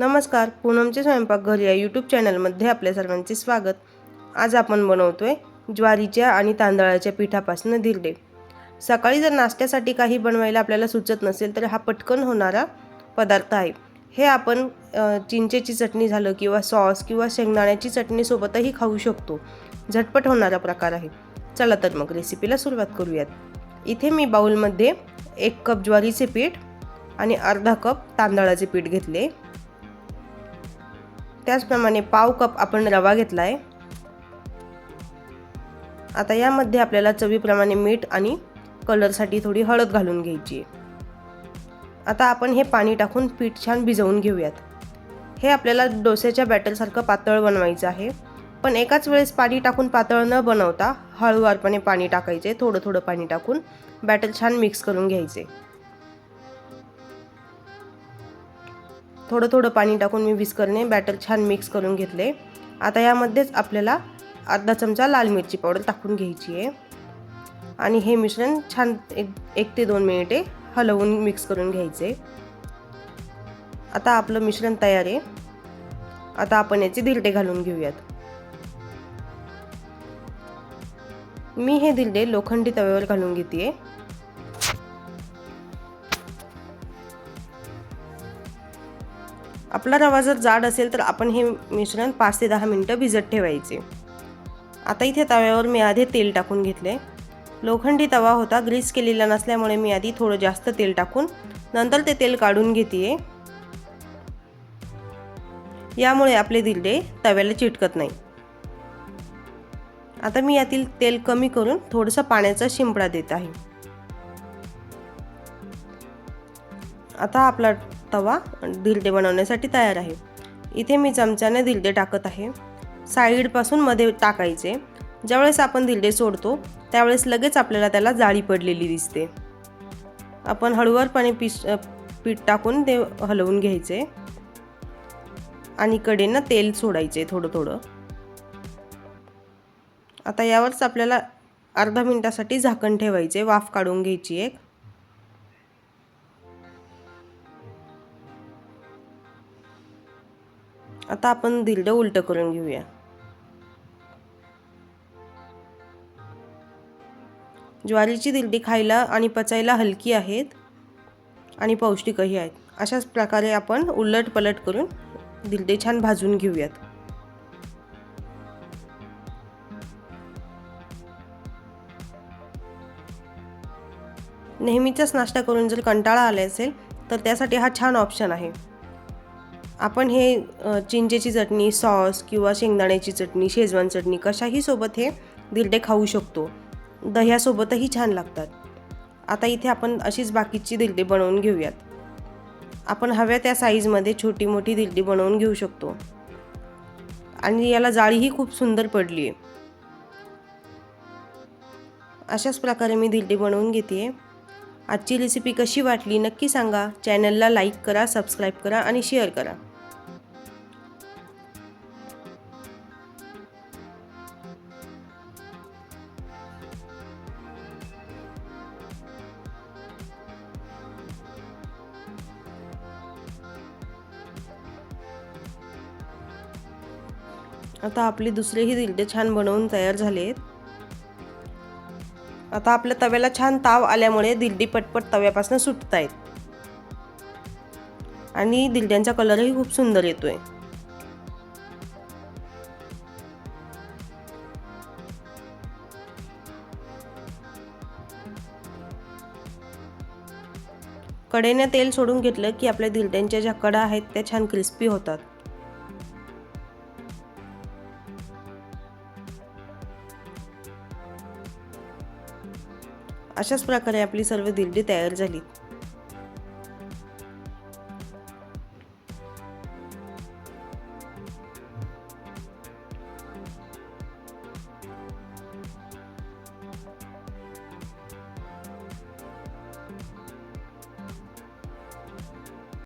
नमस्कार पूनमचे स्वयंपाकघर या यूट्यूब चॅनलमध्ये आपल्या सर्वांचे स्वागत. आज आपण बनवतोय ज्वारीच्या आणि तांदळाच्या पिठापासून धिरडे. सकाळी जर नाश्त्यासाठी काही बनवायला आपल्याला सुचत नसेल तर हा पटकन होणारा पदार्थ आहे. हे आपण चिंचेची चटणी झालं किंवा सॉस किंवा शेंगदाण्याची चटणीसोबतही खाऊ शकतो. झटपट होणारा प्रकार आहे. चला तर मग रेसिपीला सुरुवात करूयात. इथे मी बाउलमध्ये एक कप ज्वारीचे पीठ आणि अर्धा कप तांदळाचे पीठ घेतले. त्याचप्रमाणे पाव कप आपण रवा घेतला आहे आता यामध्ये आपल्याला चवीप्रमाणे मीठ आणि कलरसाठी थोडी हळद घालून घ्यायची आहे. आता आपण हे पाणी टाकून पीठ छान भिजवून घेऊयात. हे आपल्याला डोस्याच्या बॅटरसारखं पातळ बनवायचं आहे. पण एकाच वेळेस पाणी टाकून पातळ न बनवता हळूवारपणे पाणी टाकायचे थोडं थोडं पाणी टाकून बॅटर छान मिक्स करून घ्यायचे. थोडं थोडं पाणी टाकून मी विस्करने बॅटर छान मिक्स करून घेतले. आता यामध्येच आपल्याला अर्धा चमचा लाल मिरची पावडर टाकून घ्यायची आहे. आणि हे मिश्रण छान एक एक ते दोन मिनिटे हलवून मिक्स करून घ्यायचे. आता आपलं मिश्रण तयार आहे. आता आपण याचे धिरडे घालून घेऊयात. मी हे धिरडे लोखंडी तव्यावर घालून घेते आपला रवा जर जाड असेल तर आपण हे मिश्रण पाच ते दहा मिनटं भिजत ठेवायचे. आता इथे तव्यावर मी आधी तेल टाकून घेतले. लोखंडी तवा होता ग्रीस केलेला नसल्यामुळे मी आधी थोडं जास्त तेल टाकून नंतर ते तेल काढून घेते यामुळे आपले दिरडे तव्याला चिटकत नाही. आता मी यातील तेल कमी करून थोडंसं पाण्याचा शिंपडा देत आहे. आता आपला तवा धिरडे बनवण्यासाठी तयार आहे. इथे मी चमच्याने धिरडे टाकत आहे. साईडपासून मध्ये टाकायचे. ज्यावेळेस आपण धिरडे सोडतो त्यावेळेस लगेच आपल्याला त्याला जाळी पडलेली दिसते. आपण हळूवारपणे पीस पीठ टाकून ते हलवून घ्यायचे. आणि कडेनं तेल सोडायचे थोडं थोडं. आता यावरच आपल्याला अर्धा मिनटासाठी झाकण ठेवायचे. वाफ काढून घ्यायची एक. आता आपण दिलडं उलटं करून घेऊया. ज्वारीची दिलडी खायला आणि पचायला हलकी आहेत आणि पौष्टिकही आहेत. अशाच प्रकारे आपण उलट पलट करून दिलडे छान भाजून घेऊयात. नेहमीचाच नाश्ता करून जर कंटाळा आला असेल तर त्यासाठी हा छान ऑप्शन आहे. आपण हे चिंजेची चिंचेची चटणी सॉस किंवा शेंगदाण्याची चटणी शेजवान चटणी कशाही सोबत हे दिरडे खाऊ शकतो. दह्यासोबतही छान लागतात. आता इथे आपण अशीच बाकीची दिरडे बनवून घेऊयात. आपण हव्या त्या साईजमध्ये छोटी मोठी दिरडी बनवून घेऊ शकतो. आणि याला जाळीही खूप सुंदर पडली आहे अशाच प्रकारे मी दिरडी बनवून घेते आजची रेसिपी कशी वाटली नक्की सांगा. चॅनलला लाईक करा सबस्क्राईब करा आणि शेअर करा. आता आपले दुसरेही दिलटे छान बनवून तयार झाले आहेत. आता आपल्या तव्याला छान ताव आल्यामुळे दिलडी पटपट तव्यापासून सुटत आहेत आणि दिलड्यांचा कलरही खूप सुंदर येतोय. कडेने तेल सोडून घेतलं की आपल्या दिलड्यांच्या ज्या कडा आहेत त्या छान क्रिस्पी होतात. अशाच प्रकारे आपली सर्व दिंडी तयार झाली.